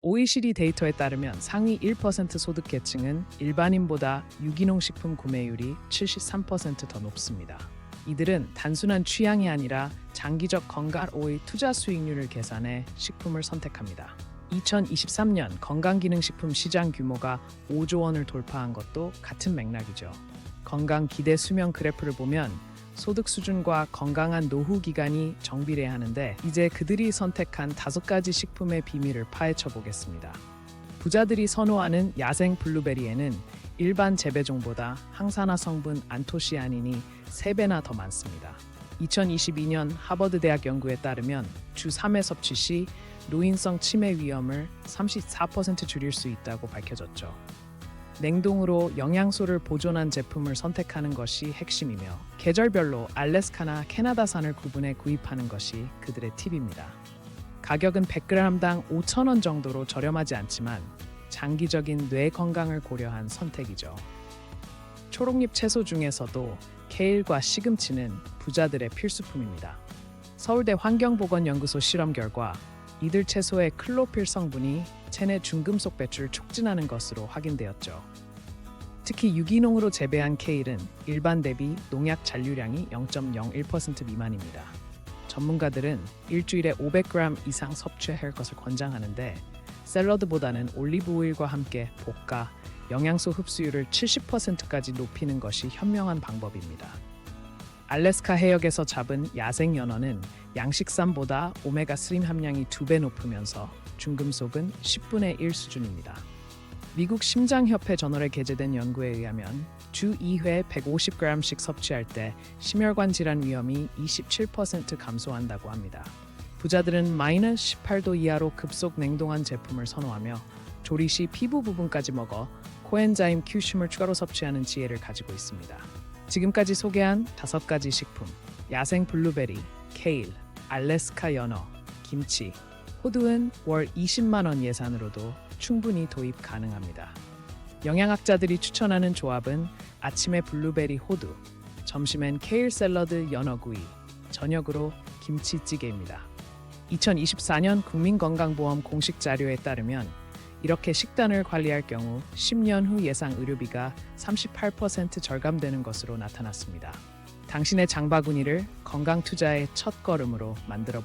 OECD 데이터에 따르면 상위 1% 소득 계층은 일반인보다 유기농 식품 구매율이 73%더 높습니다. 이들은 단순한 취향이 아니라 장기적 건강오의 투자 수익률을 계산해 식품을 선택합니다. 2023년 건강기능식품 시장 규모가 5조 원을 돌파한 것도 같은 맥락이죠. 건강 기대 수명 그래프를 보면 소득 수준과 건강한 노후 기간이 정비례하는데 이제 그들이 선택한 다섯 가지 식품의 비밀을 파헤쳐 보겠습니다. 부자들이 선호하는 야생 블루베리에는 일반 재배종보다 항산화 성분 안토시아닌이 3배나 더 많습니다. 2022년 하버드 대학 연구에 따르면 주 3회 섭취 시 노인성 치매 위험을 34% 줄일 수 있다고 밝혀졌죠. 냉동으로 영양소를 보존한 제품을 선택하는 것이 핵심이며 계절별로 알래스카나 캐나다산을 구분해 구입하는 것이 그들의 팁입니다. 가격은 100g당 5,000원 정도로 저렴하지 않지만 장기적인 뇌 건강을 고려한 선택이죠. 초록잎 채소 중에서도 케일과 시금치는 부자들의 필수품입니다. 서울대 환경보건연구소 실험 결과 이들 채소의 클로필 성분이 체내 중금속 배출을 촉진하는 것으로 확인되었죠. 특히 유기농으로 재배한 케일은 일반 대비 농약 잔류량이 0.01% 미만입니다. 전문가들은 일주일에 500g 이상 섭취할 것을 권장하는데 샐러드보다는 올리브 오일과 함께 볶아 영양소 흡수율을 70%까지 높이는 것이 현명한 방법입니다. 알래스카 해역에서 잡은 야생 연어는 양식산보다 오메가3 함량이 2배 높으면서 중금속은 10분의 1 수준입니다. 미국 심장협회 저널에 게재된 연구에 의하면 주 2회 150g씩 섭취할 때 심혈관 질환 위험이 27% 감소한다고 합니다. 부자들은 마이너스 18도 이하로 급속 냉동한 제품을 선호하며 조리 시 피부 부분까지 먹어 코엔자임 큐슘을 추가로 섭취하는 지혜를 가지고 있습니다. 지금까지 소개한 다섯 가지 식품, 야생 블루베리, 케일, 알래스카 연어, 김치, 호두은 월 20만 원 예산으로도 충분히 도입 가능합니다. 영양학자들이 추천하는 조합은 아침에 블루베리 호두, 점심엔 케일 샐러드 연어구이, 저녁으로 김치찌개입니다. 2024년 국민건강보험 공식 자료에 따르면 이렇게 식단을 관리할 경우 10년 후 예상 의료비가 38% 절감되는 것으로 나타났습니다. 당신의 장바구니를 건강 투자의 첫 걸음으로 만들어